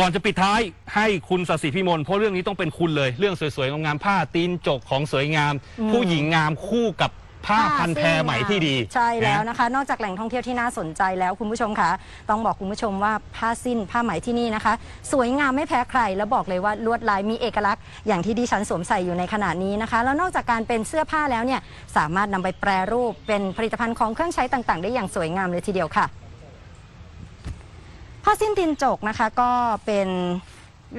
ก่อนจะปิดท้ายให้คุณสศิพิมลเพราะเรื่องนี้ต้องเป็นคุณเลย เรื่องสวยๆงามๆผ้าตีนจกของสวยงาม ผู้หญิงงามคู่กับผ้าพันแพรไหมที่ดี ใช่แล้วนะนะคะ นอกจากแหล่งท่องเที่ยวที่น่าสนใจแล้วคุณผู้ชมคะต้องบอกคุณผู้ชมว่าผ้าสิ้นผ้าไหมที่นี่นะคะ สวยงามไม่แพ้ใคร แล้วบอกเลยว่าลวดลายมีเอกลักษณ์อย่างที่ดิฉันสวมใส่อยู่ในขณะนี้นะคะ แล้วนอกจากการเป็นเสื้อผ้าแล้วเนี่ยสามารถนำไปแปรรูปเป็นผลิตภัณฑ์ของเครื่องใช้ต่างๆ ได้อย่างสวยงามเลยทีเดียวค่ะ ผ้าสิ้นตินจกนะคะก็เป็น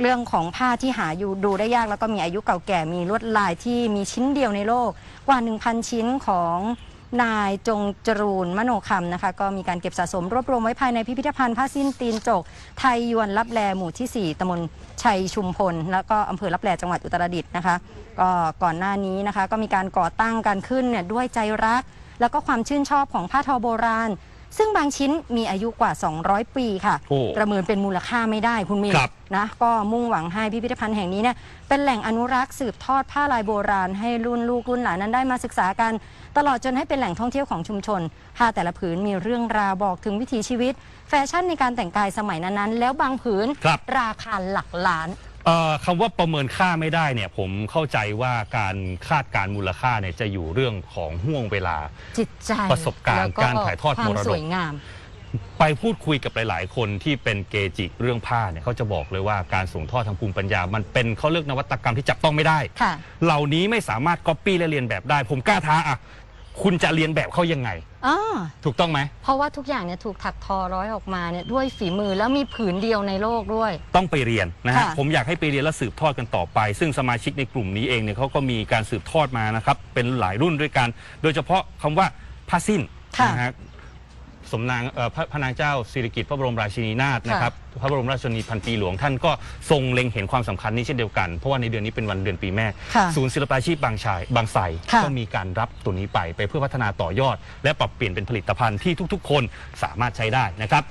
เรื่องของผ้าที่หาอยู่ดูได้ยากแล้วก็มีอายุเก่าแก่มีลวดลายที่มีชิ้นเดียวในโลกกว่า 1,000 ชิ้นของนายจงจรูนมโนคำนะคะ ก็มีการเก็บสะสมรวบรวมไว้ภายในพิพิธภัณฑ์ผ้าสิ้นตีนจก ไทยยวนรับแลหมู่ที่ 4ตำบลชัยชุมพล แล้วก็อำเภอรับแลจังหวัดอุตรดิตถ์นะคะก็ก่อนหน้านี้นะคะ ก็มีการก่อตั้งการขึ้นเนี่ยด้วยใจรัก แล้วก็ความชื่นชอบของผ้าทอโบราณ ซึ่งบางชิ้นมีอายุกว่า 200 ปีค่ะ โอ้ประเมินเป็นมูลค่าไม่ได้คุณมินครับนะก็มุ่งหวังให้พิพิธภัณฑ์แห่งนี้เนี่ยเป็นแหล่งอนุรักษ์สืบทอดผ้าลายโบราณให้รุ่นลูกรุ่นหลานนั้นได้มาศึกษากัน ตลอดจนให้เป็นแหล่งท่องเที่ยวของชุมชนผ้าแต่ละผืนมีเรื่องราวบอกถึงวิถีชีวิต แฟชั่นในการแต่งกายสมัยนั้นๆ แล้วบางผืนครับ ราคาหลักล้าน เอ่อคำว่าประเมินค่าไม่ได้เนี่ยผมเข้าใจว่าการคาดการณ์มูลค่าเนี่ยจะอยู่เรื่องของห่วงเวลา จิตใจประสบการณ์แล้วการถ่ายทอดความรดก สวยงาม ไปพูดคุยกับหลาย ๆ คนที่เป็นเกจิเรื่องผ้าเนี่ยเขาจะบอกเลยว่าการส่งทอดทางภูมิปัญญา มันเป็นเขาเรียกนวัตกรรมที่จับต้องไม่ได้ ค่ะ เหล่านี้ไม่สามารถก๊อปปี้และเรียนแบบได้ ผมกล้าท้าอะ คุณจะเรียนแบบเขายังไงอ๋อถูกต้องไหม เพราะว่าทุกอย่างเนี่ยถูกถักทอร้อยออกมาเนี่ยด้วยฝีมือแล้วมีผืนเดียวในโลกด้วย ต้องไปเรียนนะฮะค่ะ ผมอยากให้ไปเรียนและสืบทอดกันต่อไป ซึ่งสมาชิกในกลุ่มนี้เองเนี่ยเขาก็มีการสืบทอดมานะครับเป็นหลายรุ่นด้วยกัน โดยเฉพาะคำว่าผ้าสิ้นค่ะ นะฮะ สมนางเอ่อพระพระนางเจ้าสิริกิติ์พระบรมราชินีนาถนะครับพระบรมราชชนนีพันปีหลวงท่านก็ทรงเล็งเห็นความสำคัญนี้เช่นเดียวกัน เพราะว่าในเดือนนี้เป็นวันเดือนปีแม่ ค่ะศูนย์ศิลปาชีพบางชายบางไทรค่ะก็มีการรับตัวนี้ไปไปเพื่อพัฒนาต่อยอด และปรับเปลี่ยนเป็นผลิตภัณฑ์ที่ทุกๆ คนสามารถใช้ได้นะครับ